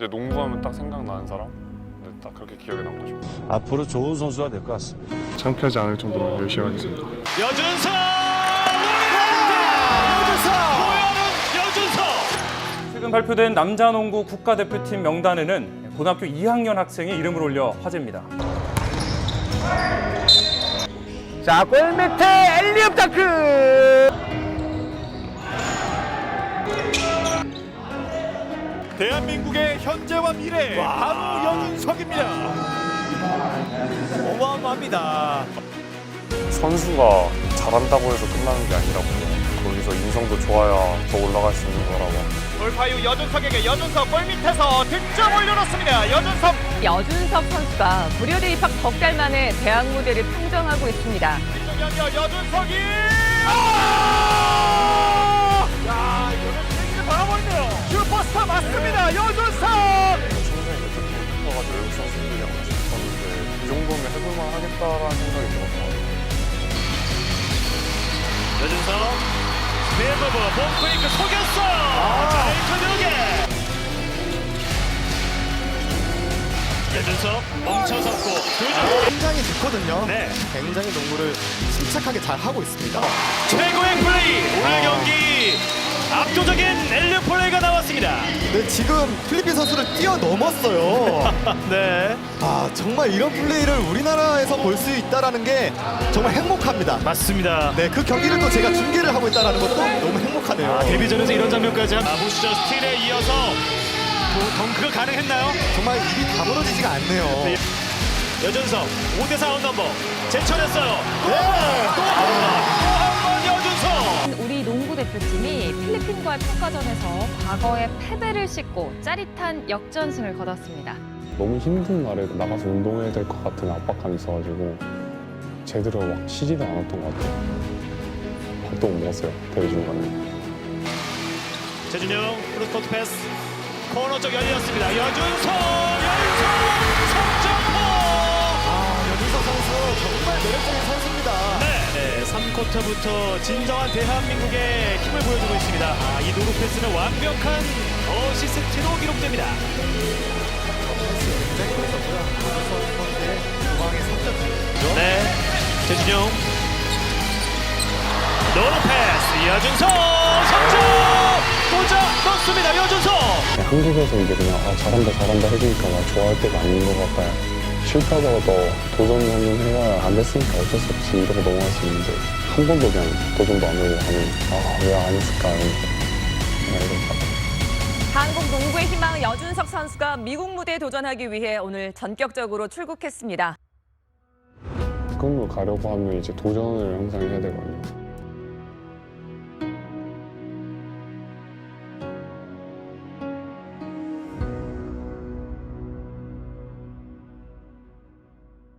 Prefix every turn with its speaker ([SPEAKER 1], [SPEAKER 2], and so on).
[SPEAKER 1] 이제 농구하면 딱 생각나는 사람. 근데 딱 그렇게 기억에 남고 싶어요.
[SPEAKER 2] 앞으로 좋은 선수가 될 것 같습니다.
[SPEAKER 1] 창피하지 않을 정도로 열심히 하겠습니다.
[SPEAKER 3] 여준석! 여준석! 여준석!
[SPEAKER 4] 최근 발표된 남자 농구 국가대표팀 명단에는 고등학교 2학년 학생이 이름을 올려 화제입니다.
[SPEAKER 5] 자, 골 밑에 엘리웁 다크!
[SPEAKER 3] 대한민국의 현재와 미래 바로 여준석입니다. 어마어마합니다.
[SPEAKER 1] 선수가 잘한다고 해서 끝나는 게 아니라고. 거기서 인성도 좋아야 더 올라갈 수 있는 거라고.
[SPEAKER 3] 돌파 이후 여준석에게 여준석 골 밑에서 득점 올려놓습니다. 여준석
[SPEAKER 6] 여준석 선수가 무료대 입학 석 달 만에 대학 무대를 평정하고 있습니다.
[SPEAKER 3] 연결 여준석이 아!
[SPEAKER 1] 해볼만 하겠다라는 생각이 들었어요.
[SPEAKER 3] 여준석 스피드버브 봄크니크 속였어요. 자 이크누게 여준석 멈춰 섰고 두점
[SPEAKER 7] 굉장히 좋거든요.
[SPEAKER 3] 네.
[SPEAKER 7] 굉장히 농구를 침착하게 잘 하고 있습니다.
[SPEAKER 3] 최고의 플레이 오늘 경기 압도적인 엘리오 플레이가 나왔습니다.
[SPEAKER 7] 네, 지금 필리핀 선수를 뛰어넘었어요.
[SPEAKER 3] 네
[SPEAKER 7] 아, 정말 이런 플레이를 우리나라에서 볼 수 있다라는 게 정말 행복합니다.
[SPEAKER 3] 맞습니다.
[SPEAKER 7] 네, 그 경기를 또 제가 중계를 하고 있다는 것도 너무 행복하네요.
[SPEAKER 3] 아, 데뷔전에서 이런 장면까지 한 아부시저 스틸에 이어서 또 덩크가 가능했나요?
[SPEAKER 7] 정말 입이 다물어지지가 않네요.
[SPEAKER 3] 네. 여준석 5대4 언넘버 제쳐냈어요.
[SPEAKER 7] 네.
[SPEAKER 6] 필리핀과의 평가전에서 과거의 패배를 씻고 짜릿한 역전승을 거뒀습니다.
[SPEAKER 1] 너무 힘든 날에 나가서 운동해야 될 것 같은 압박감이 있어가지고 제대로 막 쉬지도 않았던 것 같아요. 밥도 못 먹었어요 대회 중간에.
[SPEAKER 3] 최준영 크로스코트 패스 코너 쪽 열렸습니다. 여준석 여준석 네 3쿼터부터 진정한 대한민국의 힘을 보여주고 있습니다. 아, 이 노루 패스는 완벽한 어시스트로 기록됩니다.
[SPEAKER 7] 굉장히 좋았고요. 여준석 선수의 중앙의 3점
[SPEAKER 3] 네, 최준용 노루 패스 여준석 석점 도장 넣습니다. 여준석
[SPEAKER 1] 한국에서 이제 그냥 아, 잘한다 잘한다 해주니까 막 좋아할 때가 아닌 것 같아요. 실패하더라도 도전 한번 해봐야 안 됐으니까 어쩔 수 없이 이러고 넘어갈 수 있는데 한 번도 그냥 도전도 안 하고 하면 아왜 안 했을까 이런.
[SPEAKER 6] 한국 농구의 희망 여준석 선수가 미국 무대에 도전하기 위해 오늘 전격적으로 출국했습니다.
[SPEAKER 1] 태권도 가려고 하면 이제 도전을 항상 해야 되거든요.